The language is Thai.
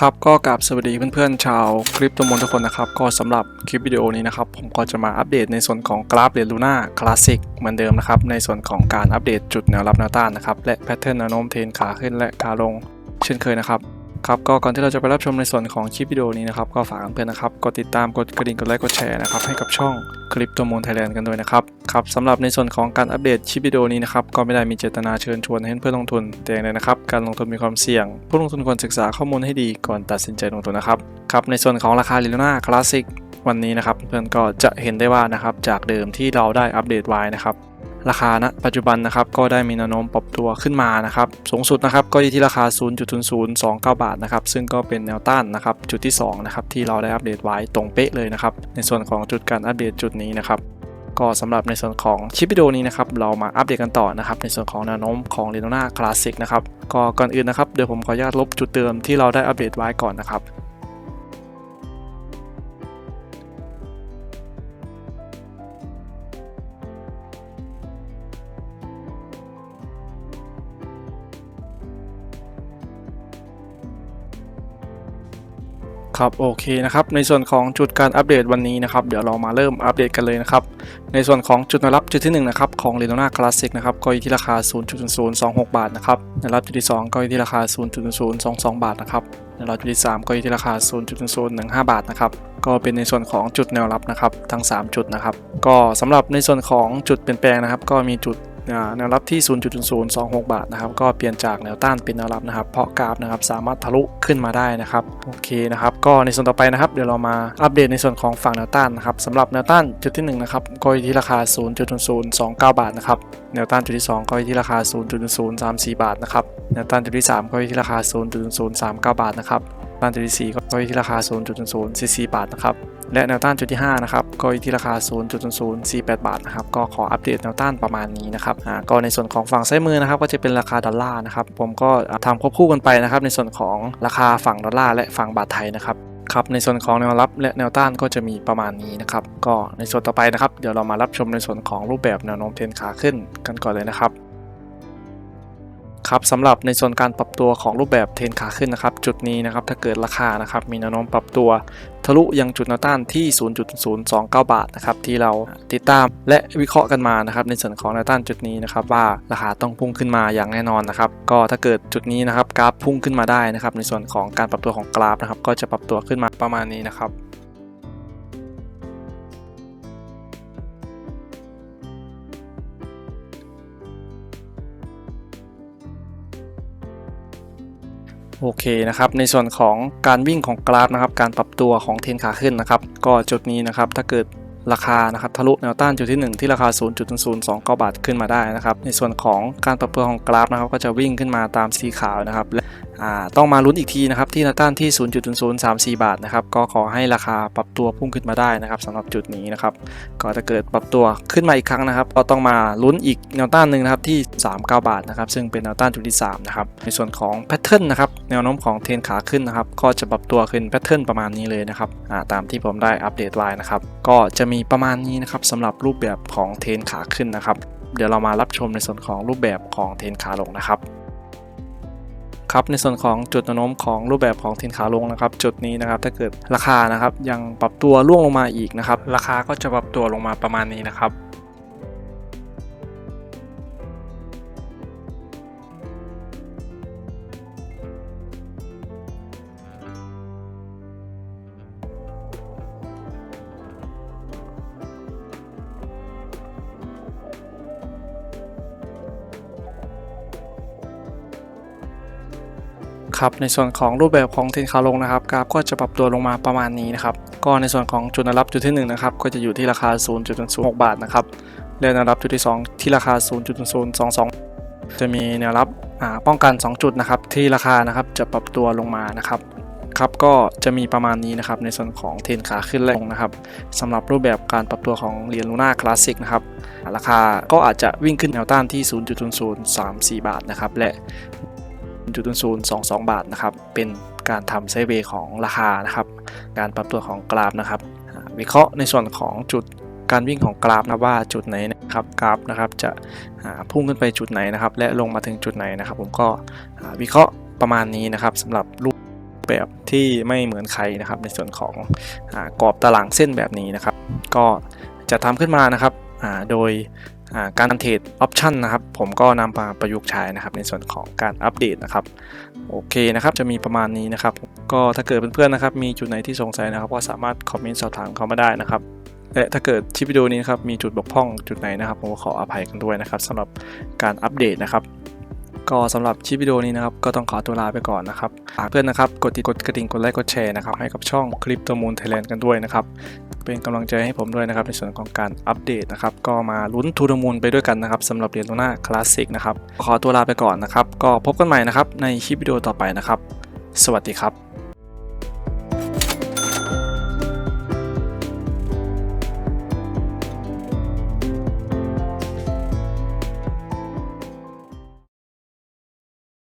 ครับก็กราบสวัสดีเพื่อนๆชาวคลิปตัวมนทุกคนนะครับ ก็สำหรับคลิปวิดีโอนี้นะครับ ผมก็จะมาอัปเดตในส่วนของกราฟเรียนลูน่าคลาสสิกเหมือนเดิมนะครับ ในส่วนของการอัปเดตจุดแนวรับแนวต้านนะครับ และแพทเทิร์นแนวโน้มเทรนขาขึ้นและขาลง เช่นเคยนะครับ ครับก็ก่อนที่เราจะไปรับชมในส่วนของคลิปวิดีโอนี้นะครับก็ฝากเพื่อนๆนะครับกดติดตามกดกระดิ่งกดไลค์กดแชร์นะครับให้กับช่องคลิปตัวมูลไทยแลนด์กันด้วยนะครับครับสำหรับในส่วนของการอัปเดตคลิปวิดีโอนี้นะครับก็ไม่ได้มีเจตนาเชิญชวนให้เพื่อนลงทุนแต่อย่างใดนะครับการลงทุนมีความเสี่ยง ผู้ลงทุนควรศึกษาข้อมูลให้ดีก่อนตัดสินใจลงทุนนะครับครับในส่วนของราคาลิโน่าคลาสสิกวันนี้นะครับเพื่อนก็จะเห็นได้ว่านะครับจากเดิมที่เราได้อัปเดตไว้นะครับ ราคาณปัจจุบันนะครับก็ได้มีแนวโน้มปรับตัวขึ้นมานะครับสูงสุดนะครับก็อยู่ที่ราคา 0.0029 บาทนะครับซึ่งก็เป็นแนวต้านนะครับจุดที่2นะครับที่เราได้อัปเดตไว้ตรงเป๊ะเลยนะครับในส่วนของจุดการอัปเดตจุดนี้นะครับก็สำหรับในส่วนของคลิปวิดีโอนี้นะครับเรามาอัปเดตกันต่อนะครับในส่วนของแนวโน้มของ r e n o n a Classic นะครับก็ก่อนอื่นนะครับเดี๋ยวผมขออนุญาตลบจุดเดิมที่เราได้อัปเดตไว้ก่อนนะครับ ครับโอเคนะครับในส่วนของจุดการอัปเดตวันนี้นะครับเดี๋ยวเรามาเริ่มอัปเดตกันเลยนะครับในส่วนของจุดแนวรับจุดที่1นะครับของ r e n o n a Classic นะครับก็อยู่ที่ราคา 0.026 บาทนะครับแนวรับจุดที่ 2 ก็อยู่ที่ราคา 0.022 บาทนะครับแนวรับจุดที่ 3 ก็อยู่ที่ราคา0.015 บาทนะครับก็เป็นในส่วนของจุดแนวรับนะครับทั้ง 3 จุดนะครับก็สำหรับในส่วนของจุดเปลี่ยนแปลงนะครับก็มีจุด แนวรับที่0.026 บาทนะครับก็เปลี่ยนจากแนวต้านเป็นแนวรับนะครับ เพราะกราฟนะครับสามารถทะลุขึ้นมาได้นะครับโอเคนะครับก็ในส่วนต่อไปนะครับเดี๋ยวเรามาอัปเดตในส่วนของฝั่งแนวต้านนะครับสำหรับแนวต้านจุดที่1นะครับก็อยู่ที่ราคา 0.029 บาทนะครับแนวต้านจุดที่ 2 ก็อยู่ที่ราคา 0.034 บาทนะครับแนวต้านจุดที่ 3 ก็อยู่ที่ราคา 0.039 บาทนะครับต้านจุดที่ 4 ก็อยู่ที่ราคา 0.044 บาทนะครับ และแนวต้านจุดที่5นะครับก็อยู่ที่ราคา0.048 บาทนะครับก็ขออัปเดตแนวต้านประมาณนี้นะครับอ่าก็ในส่วนของฝั่งซ้ายมือนะครับก็จะเป็นราคาดอลลาร์นะครับผมก็ทำควบคู่กันไปนะครับในส่วนของราคาฝั่งดอลลาร์และฝั่งบาทไทยนะครับครับในส่วนของแนวรับและแนวต้านก็จะมีประมาณนี้นะครับก็ในส่วนต่อไปนะครับเดี๋ยวเรามารับชมในส่วนของรูปแบบแนวโน้มเทรนขาขึ้นกันก่อนเลยนะครับ ครับสำหรับในส่วนการปรับตัวของรูปแบบเทนขาขึ้นนะครับ จุดนี้นะครับถ้าเกิดราคานะครับมีแนวโน้มปรับตัว ทะลุยังจุดแนวต้านที่ 0.029 บาทนะครับที่เราติดตามและวิเคราะห์กันมานะครับ ในส่วนของแนวต้านจุดนี้นะครับว่าราคาต้องพุ่งขึ้นมาอย่างแน่นอนนะครับ ก็ถ้าเกิดจุดนี้นะครับกราฟพุ่งขึ้นมาได้นะครับ ในส่วนของการปรับตัวของกราฟนะครับ ก็จะปรับตัวขึ้นมาประมาณนี้นะครับ โอเคนะครับในส่วนของการวิ่งของกราฟนะครับการปรับตัวของเทนขาขึ้นนะครับก็จุดนี้นะครับถ้าเกิดราคานะครับทะลุแนวต้านจุดที่ 1 ที่ราคา 0.029 บาทขึ้นมาได้นะครับในส่วนของการปรับตัวของกราฟนะครับก็จะวิ่งขึ้นมาตามสีขาวนะครับและต้องมาลุ้นอีกทีนะครับที่แนวต้านที่0.034 บาทนะครับก็ขอให้ราคาปรับตัวพุ่งขึ้นมาได้นะครับสำหรับจุดนี้นะครับก็ถ้าเกิดปรับตัวขึ้นมาอีกครั้งนะครับ ก็ต้องมาลุ้นอีกแนวต้านหนึ่งนะครับที่ 39 บาทนะครับซึ่งเป็นแนวต้านจุดที่3นะครับในส่วนของแพทเทิร์นนะครับแนวโน้มของเทนขาขึ้นนะครับก็จะปรับตัวขึ้นแพทเทิร์นประมาณนี้เลยนะครับตามที่ผมได้อัปเดตไว้นะครับก็จะมีประมาณนี้นะครับสำหรับรูปแบบของเทนขาขึ้นนะครับเดี๋ยวเรามารับชมในส่วนของรูปแบบของเทนขาลงนะครับ ครับในส่วนของจุดนวโน้มของรูปแบบของเทรนขาลงนะครับ จุดนี้นะครับถ้าเกิดราคานะครับยังปรับตัวร่วงลงมาอีกนะครับราคาก็จะปรับตัวลงมาประมาณนี้นะครับ ครับในส่วนของรูปแบบของเทรนขาลงนะครับกราฟก็จะปรับตัวลงมาประมาณนี้นะครับก็ในส่วนของจุดแนวรับจุดที่1นะครับก็จะอยู่ที่ราคา 0.06 บาทนะครับและแนวรับจุดที่ 2 ที่ราคา 0.022 จะมีแนวรับป้องกัน 2 จุดนะครับที่ราคานะครับจะปรับตัวลงมานะครับครับก็จะมีประมาณนี้นะครับในส่วนของเทนขาขึ้นและลงนะครับสำหรับรูปแบบการปรับตัวของเหรียญลูน่าคลาสสิกนะครับราคาก็อาจจะวิ่งขึ้นแนวต้านที่ 0.0034 บาทนะครับและ 0.022 บาทนะครับ เป็นการทำไซเวของราคานะครับ การปรับตัวของกราฟนะครับ วิเคราะห์ในส่วนของจุดการวิ่งของกราฟนะว่าจุดไหนนะครับกราฟนะครับจะพุ่งขึ้นไปจุดไหนนะครับ และลงมาถึงจุดไหนนะครับ ผมก็วิเคราะห์ประมาณนี้นะครับสำหรับรูปแบบที่ไม่เหมือนใครนะครับ ในส่วนของอกรอบตารางเส้นแบบนี้นะครับ ก็จะทำขึ้นมานะครับโดย การเทรดออปชันนะครับ ผมก็นำมาประยุกต์ใช้นะครับ ในส่วนของการอัปเดตนะครับ โอเคนะครับ จะมีประมาณนี้นะครับ ก็ถ้าเกิดเพื่อนๆนะครับ มีจุดไหนที่สงสัยนะครับ ก็สามารถคอมเมนต์สอบถามเข้ามาได้นะครับ และถ้าเกิดคลิปวิดีโอนี้นครับ มีจุดบกพร่องจุดไหนนะครับ ผมก็ขออภัยกันด้วยนะครับสำหรับการอัปเดตนะครับ ก็สำหรับคลิปวิดีโอนี้นะครับก็ต้องขอตัวลาไปก่อนนะครับฝากเพื่อนนะครับกดติดกดกระดิ่งกดไลค์กดแชร์นะครับให้กับช่องคลิปตัวมูลไทยแลนด์กันด้วยนะครับเป็นกำลังใจให้ผมด้วยนะครับในส่วนของการอัปเดตนะครับก็มาลุ้นทูดมูลไปด้วยกันนะครับสำหรับเหรียญโลน่าคลาสสิกนะครับขอตัวลาไปก่อนนะครับก็พบกันใหม่นะครับในคลิปวิดีโอต่อไปนะครับ สวัสดีครับ